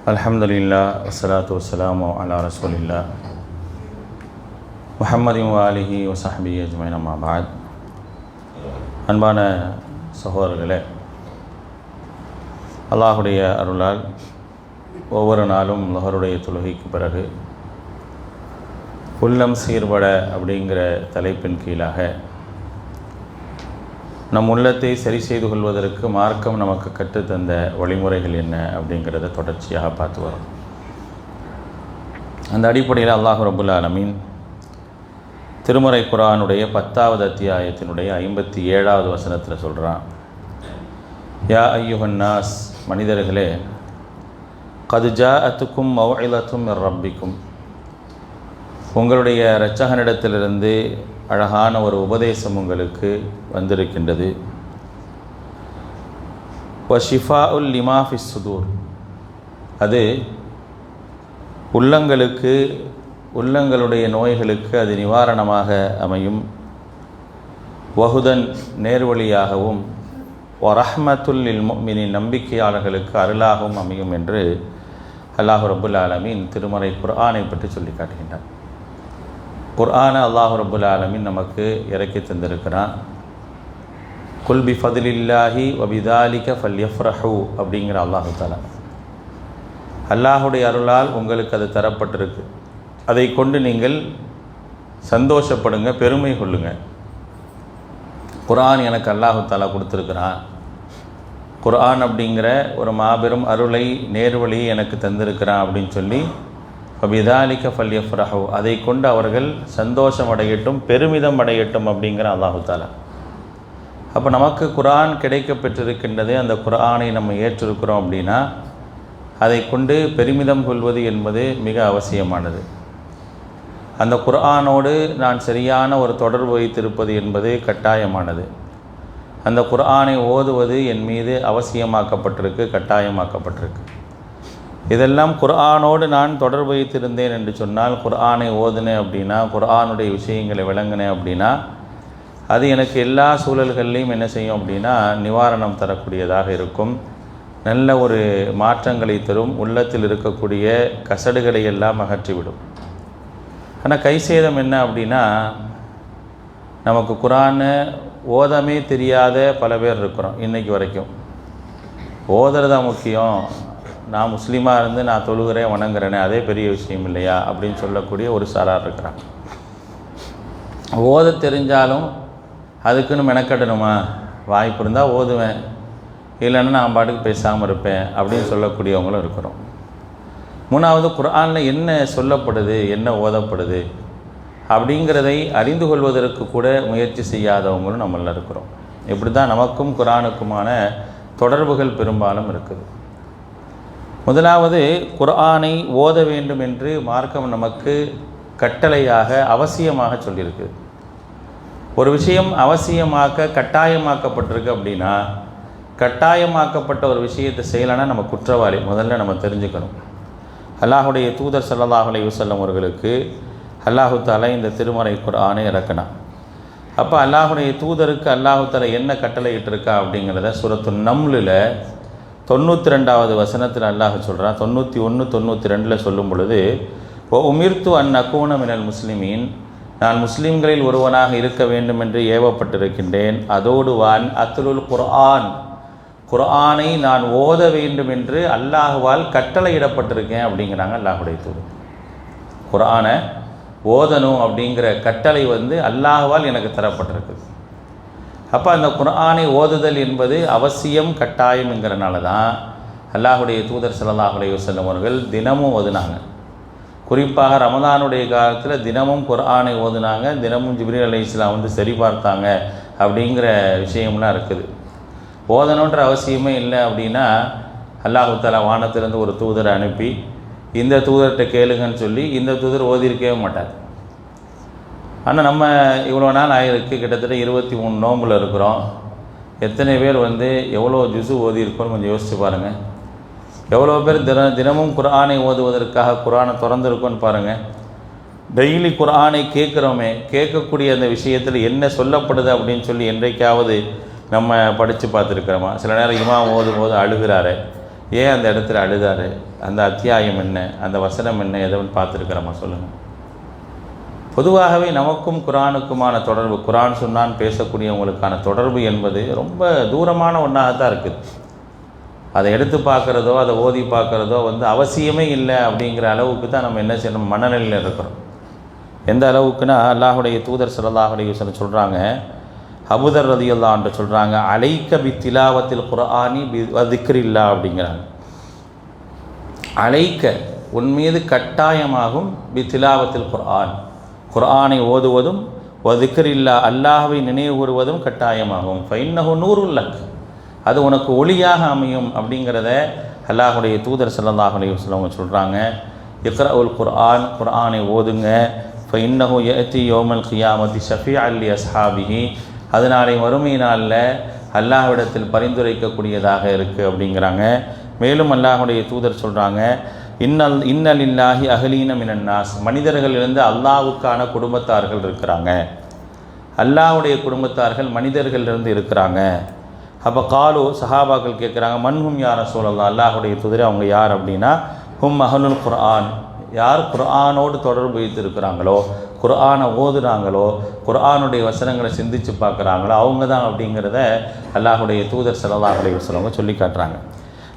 அலமதுல்லா வசலாத்து வசலாம் அலா ரசூலில்லா முஹம்மதி வாலிஹி வசஹபி அஜ்மைன் அம்மாபாத் அன்பான சகோதரர்களே அல்லாஹுடைய அருளால் ஒவ்வொரு நாளும் லொஹருடைய தொழுகைக்கு பிறகு உள்ளம் சீர்பட அப்படிங்கிற தலைப்பின் கீழாக நம் உள்ளத்தை சரி செய்து கொள்வதற்கு மார்க்கம் நமக்கு கற்றுத்தந்த வழிமுறைகள் என்ன அப்படிங்கிறத தொடர்ச்சியாக பார்த்து வரோம். அந்த அடிப்படையில் அல்லாஹ் ரபுல் ஆலமீன் திருமறை குரானுடைய பத்தாவது அத்தியாயத்தினுடைய ஐம்பத்தி ஏழாவது வசனத்தில் சொல்கிறான் யா ஐயுஹன்னாஸ் மனிதர்களே கதுஜா அத்துக்கும் மௌஇலத்தும் ரப்பிக்கும். உங்களுடைய இரட்சகனிடத்திலிருந்து அழகான ஒரு உபதேசம் உங்களுக்கு வந்திருக்கின்றது. வஷிஃபா உல் லிமாஃபி சுதூர் அது உள்ளங்களுக்கு உள்ளங்களுடைய நோய்களுக்கு அது நிவாரணமாக அமையும். வகுதன் நேர்வழியாகவும் ஒரஹ்மத்துல் இல் நம்பிக்கையாளர்களுக்கு அருளாகவும் அமையும் என்று அல்லாஹு ரபுல் ஆலமீன் திருமறை குர்ஆனை பற்றி சொல்லி காட்டுகின்றார் குர்ஆனை அல்லாஹு ரபுல் ஆலமின் நமக்கு இறக்கி தந்திருக்கிறான். குல்பி ஃபதிலில்லாஹி வபிதாலிக ஃபல்யஃப்ரஹூ அப்படிங்கிற அல்லாஹு தாலா அல்லாஹுடைய அருளால் உங்களுக்கு அது தரப்பட்டிருக்கு. அதை கொண்டு நீங்கள் சந்தோஷப்படுங்க பெருமை கொள்ளுங்க. குர்ஆன் எனக்கு அல்லாஹு தாலா கொடுத்துருக்கிறான். குர்ஆன் அப்படிங்கிற ஒரு மாபெரும் அருளை நேர்வழி எனக்கு தந்திருக்கிறான் அப்படின்னு சொல்லி ஃபபிதாலிக்க ஃபல்யஃப்ரஹு அதை கொண்டு அவர்கள் சந்தோஷம் அடையட்டும் பெருமிதம் அடையட்டும் அப்படிங்கிற அல்லாஹு தாலா. அப்போ நமக்கு குரான் கிடைக்க பெற்றிருக்கின்றது அந்த குரானை நம்ம ஏற்றிருக்கிறோம் அப்படின்னா அதை கொண்டு பெருமிதம் கொள்வது என்பது மிக அவசியமானது. அந்த குர்ஆனோடு நான் சரியான ஒரு தொடர்பு வைத்திருப்பது என்பது கட்டாயமானது. அந்த குர்ஆனை ஓதுவது என் மீது அவசியமாக்கப்பட்டிருக்கு கட்டாயமாக்கப்பட்டிருக்கு. இதெல்லாம் குர்ஆனோடு நான் தொடர்பு வைத்திருந்தேன் என்று சொன்னால் குர்ஆனை ஓதுனேன் அப்படின்னா குர்ஆனுடைய விஷயங்களை விளங்கினேன் அப்படின்னா அது எனக்கு எல்லா சூழல்கள்லையும் என்ன செய்யும் அப்படின்னா நிவாரணம் தரக்கூடியதாக இருக்கும். நல்ல ஒரு மாற்றங்களை தரும். உள்ளத்தில் இருக்கக்கூடிய கசடுகளை எல்லாம் அகற்றிவிடும். ஆனால் கை சேதம் என்ன அப்படின்னா நமக்கு குரானை ஓதமே தெரியாத பல பேர் இருக்கிறோம் இன்றைக்கு வரைக்கும். ஓதுறதா முக்கியம். நான் முஸ்லீமாக இருந்து நான் தொழுகிறேன் வணங்குறேனே அதே பெரிய விஷயம் இல்லையா? அப்படின்னு சொல்லக்கூடிய ஒரு சாரார் இருக்கிறாங்க. ஓத தெரிஞ்சாலும் அதுக்குன்னு மெனக்கட்டணுமா வாய்ப்பு இருந்தால் ஓதுவேன். இல்லைன்னா நான் பாட்டுக்கு பேசாமல் இருப்பேன் அப்படின்னு சொல்லக்கூடியவங்களும் இருக்கிறோம். மூணாவது குரானில் என்ன சொல்லப்படுது என்ன ஓதப்படுது அப்படிங்கிறதை அறிந்து கொள்வதற்கு கூட முயற்சி செய்யாதவங்களும் நம்மள இருக்கிறோம். இப்படி தான் நமக்கும் குரானுக்குமான தொடர்புகள் பெரும்பாலும் இருக்குது. முதலாவது குர்ஆனை ஓத வேண்டும் என்று மார்க்கம் நமக்கு கட்டளையாக அவசியமாக சொல்லியிருக்கு. ஒரு விஷயம் அவசியமாக்க கட்டாயமாக்கப்பட்டிருக்கு அப்படின்னா கட்டாயமாக்கப்பட்ட ஒரு விஷயத்தை செய்யலைன்னா நம்ம குற்றவாளி. முதல்ல நம்ம தெரிஞ்சுக்கணும். அல்லாஹுடைய தூதர் சல்லாஹ் செல்லும் அவர்களுக்கு அல்லாஹு தாலா இந்த திருமறை குரானை இறக்கினான். அப்போ அல்லாஹுடைய தூதருக்கு அல்லாஹு தாலா என்ன கட்டளையிட்டிருக்கா அப்படிங்கிறத சுரத்து நம்லில் தொண்ணூற்றி ரெண்டாவது வசனத்தில் அல்லாஹ் சொல்கிறான் தொண்ணூற்றி ஒன்று தொண்ணூற்றி ரெண்டில் சொல்லும் பொழுது ஓ உமிர்த்து அன் அக்கூன மினல் முஸ்லிமீன் நான் முஸ்லீம்களில் ஒருவனாக இருக்க வேண்டும் என்று ஏவப்பட்டிருக்கின்றேன். அதோடு வான் அத்துலுல் குர்ஆன் குர்ஆனை நான் ஓத வேண்டும் என்று அல்லாஹுவால் கட்டளையிடப்பட்டிருக்கேன் அப்படிங்கிறாங்க அல்லாஹுடைய தூது குர்ஆனை ஓதணும் அப்படிங்கிற கட்டளை வந்து அல்லாஹுவால் எனக்கு தரப்பட்டிருக்குது. அப்போ அந்த குர்ஆனை ஓதுதல் என்பது அவசியம் கட்டாயம்ங்கிறனால தான் அல்லாஹுடைய தூதர் சல்லாஹ் செல்லும் அவர்கள் தினமும் ஓதுனாங்க. குறிப்பாக ரமதானுடைய காலத்தில் தினமும் குர்ஆனை ஓதுனாங்க தினமும் ஜிப்ரீல் அலி இஸ்லாம் வந்து சரி பார்த்தாங்க அப்படிங்கிற விஷயம்லாம் இருக்குது. ஓதணுன்ற அவசியமே இல்லை அப்படின்னா அல்லாஹு தாலா வானத்திலேருந்து ஒரு தூதரை அனுப்பி இந்த தூதர்கிட்ட கேளுங்கன்னு சொல்லி இந்த தூதர் ஓதியிருக்கவே மாட்டார். ஆனால் நம்ம இவ்வளோ நாள் ஆயிருக்கு. கிட்டத்தட்ட இருபத்தி மூணு நோம்பில் இருக்கிறோம். எத்தனை பேர் வந்து எவ்வளோ ஜுசு ஓதியிருக்கோன்னு கொஞ்சம் யோசிச்சு பாருங்கள் எவ்வளோ பேர் தின தினமும் குரானை ஓதுவதற்காக குரானை திறந்துருக்கோன்னு பாருங்கள் டெய்லி குரானை கேட்குறோமே கேட்கக்கூடிய அந்த விஷயத்தில் என்ன சொல்லப்படுது அப்படின்னு சொல்லி என்றைக்காவது நம்ம படித்து பார்த்துருக்குறோமா? சில நேரம் இமாம் ஓதும் போது அழுகிறாரு. ஏன் அந்த இடத்துல அழுதாரு? அந்த அத்தியாயம் என்ன? அந்த வசனம் என்ன? எதுவும் பார்த்துருக்குறோமா? சொல்லுங்கள் பொதுவாகவே நமக்கும் குரானுக்குமான தொடர்பு குரான் சொன்னான் பேசக்கூடியவங்களுக்கான தொடர்பு என்பது ரொம்ப தூரமான ஒன்றாக தான் இருக்குது. அதை எடுத்து பார்க்குறதோ அதை ஓதி பார்க்குறதோ வந்து அவசியமே இல்லை அப்படிங்கிற அளவுக்கு தான் நம்ம என்ன செய்யணும் மனநிலையில் இருக்கிறோம். எந்த அளவுக்குன்னா அல்லாஹுடைய தூதர் சல்லாஹுடைய சொல்ல சொல்கிறாங்க அபுதர் என்று சொல்கிறாங்க அலைக்க பி திலாவத்தில் குரானி பி திக்ரில்லா அப்படிங்கிறாங்க. அலைக்க உன் மீது கட்டாயமாகும் பி திலாவத்தில் குர்ஆன். குர்ஆனை ஓதுவதும் ஒதுக்கரில்லா அல்லாஹவை நினைவு கூறுவதும் கட்டாயமாகும். ஃபைன்னஹு நூறுல்லக் அது உனக்கு ஒளியாக அமையும் அப்படிங்கிறத அல்லாஹுடைய தூதர் ஸல்லல்லாஹு சிலவங்க சொல்கிறாங்க இக்ரா உல் குர்ஆன் குர்ஆனை ஓதுங்க. ஃபைன்னஹு யஅதி யோமல் கியாமதி ஷஃபி அல்லி அஸ்ஹாபிஹி. அது நாளை வறுமை நாளில் அல்லாஹ்விடத்தில் பரிந்துரைக்கக்கூடியதாக இருக்குது அப்படிங்கிறாங்க. மேலும் அல்லாஹுடைய தூதர் சொல்கிறாங்க இன்னல் இன்னல் இன்னலில்லாஹி அகலீனம் மினன்னாஸ். மனிதர்களிலிருந்து அல்லாஹ்வுக்கான குடும்பத்தார்கள் இருக்கிறாங்க. அல்லாவுடைய குடும்பத்தார்கள் மனிதர்களிலிருந்து இருக்கிறாங்க. அப்போ காலு சஹாபாக்கள் கேட்குறாங்க மன்ஹும் யார சொல்லலாம் அல்லாஹுடைய துதிரை அவங்க யார்? அப்படின்னா ஹும் அஹலுல் குர்ஆன். யார் குர்ஆனோடு தொடர்பு வைத்திருக்கிறாங்களோ குர்ஆனை ஓதுறாங்களோ குர்ஆனுடைய வசனங்களை சிந்திச்சு பார்க்குறாங்களோ அவங்க தான் அப்படிங்கிறத அல்லாஹுடைய தூதர் ஸல்லல்லாஹு அலைஹி சொல்லி காட்டுறாங்க.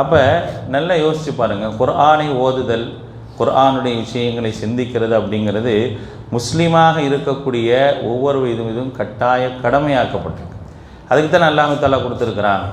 அப்போ நல்லா யோசித்து பாருங்கள் குர்ஆனை ஓதுதல் குர்ஆனுடைய விஷயங்களை சிந்திக்கிறது அப்படிங்கிறது முஸ்லீமாக இருக்கக்கூடிய ஒவ்வொரு இதுவும் இதுவும் கட்டாய கடமையாக்கப்பட்டிருக்கு. அதுக்கு தான் அல்லாஹ் தாலா கொடுத்துருக்குறான்.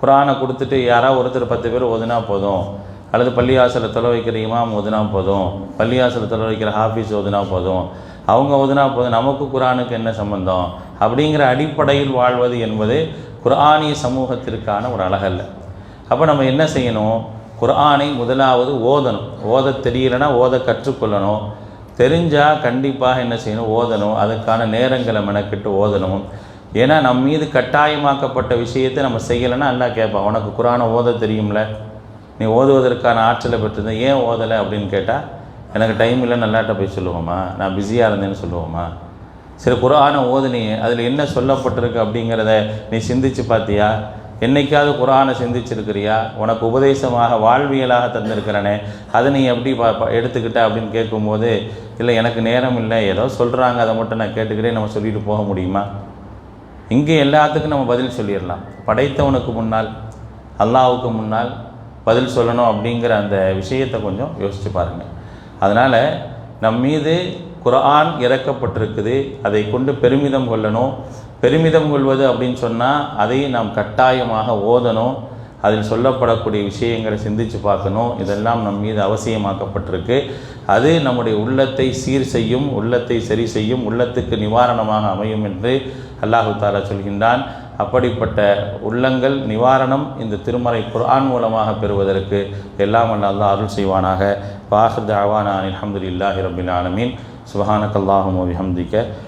குரானை கொடுத்துட்டு யாராவது ஒருத்தர் பத்து பேர் ஓதுனா போதும். அல்லது பள்ளியாசலை தொலை வைக்கிற இமாம் ஓதுனா போதும். பள்ளியாசலை தொலை வைக்கிற ஹாஃபீஸ் ஓதுனா போதும். அவங்க ஓதுனா போதும். நமக்கு குர்ஆனுக்கு என்ன சம்பந்தம்? அப்படிங்கிற அடிப்படையில் வாழ்வது என்பது குர்ஆனிய சமூகத்திற்கான ஒரு அழகல்ல. அப்போ நம்ம என்ன செய்யணும்? குர்ஆனை முதலாவது ஓதணும். ஓத தெரியலைன்னா ஓத கற்றுக்கொள்ளணும். தெரிஞ்சால் கண்டிப்பாக என்ன செய்யணும்? ஓதணும். அதுக்கான நேரங்களை மெனக்கிட்டு ஓதணும். ஏன்னா நம் மீது கட்டாயமாக்கப்பட்ட விஷயத்தை நம்ம செய்யலைன்னா அல்லாஹ் கேட்பான் உனக்கு குரானை ஓத தெரியும்ல? நீ ஓதுவதற்கான ஆற்றலை பெற்றிருந்த ஏன் ஓதலை? அப்படின்னு கேட்டால் எனக்கு டைம் இல்லை நல்லாட்ட போய் சொல்லுவோமா? நான் பிஸியாக இருந்தேன்னு சொல்லுவோமா? சரி குரானை ஓதுனி அதில் என்ன சொல்லப்பட்டிருக்கு அப்படிங்கிறத நீ சிந்திச்சு பார்த்தியா? என்னைக்காவது குரானை சிந்திச்சிருக்கிறியா? உனக்கு உபதேசமாக வாழ்வியலாக தந்திருக்கிறனே அதை நீ எப்படி பா எடுத்துக்கிட்ட அப்படின்னு கேட்கும்போது இல்லை எனக்கு நேரம் இல்லை. ஏதோ சொல்கிறாங்க அதை மட்டும் நான் கேட்டுக்கிட்டே நம்ம சொல்லிட்டு போக முடியுமா? இங்கே எல்லாத்துக்கும் நம்ம பதில் சொல்லிடலாம். படைத்தவனுக்கு முன்னால் அல்லாவுக்கு முன்னால் பதில் சொல்லணும் அப்படிங்கிற அந்த விஷயத்தை கொஞ்சம் யோசித்து பாருங்கள் அதனால் நம் மீது குரான் இறக்கப்பட்டிருக்குது. அதை கொண்டு பெருமிதம் கொள்ளணும். பெருமிதம் கொள்வது அப்படின்னு சொன்னால் அதை நாம் கட்டாயமாக ஓதணும். அதில் சொல்லப்படக்கூடிய விஷயங்களை சிந்தித்து பார்க்கணும். இதெல்லாம் நம் மீது அவசியமாக்கப்பட்டிருக்கு. அது நம்முடைய உள்ளத்தை சீர் செய்யும் உள்ளத்தை சரி செய்யும் உள்ளத்துக்கு நிவாரணமாக அமையும் என்று அல்லாஹு தாலா சொல்கின்றான். அப்படிப்பட்ட உள்ளங்கள் நிவாரணம் இந்த திருமறை குர்ஆன் மூலமாக பெறுவதற்கு எல்லாம் வல்ல அருள் செய்வானாக. வாஹர் அவானான் அலமதுல்லாஹி ரபின் ஆலமீன். சுபஹானக்கல்லாஹும்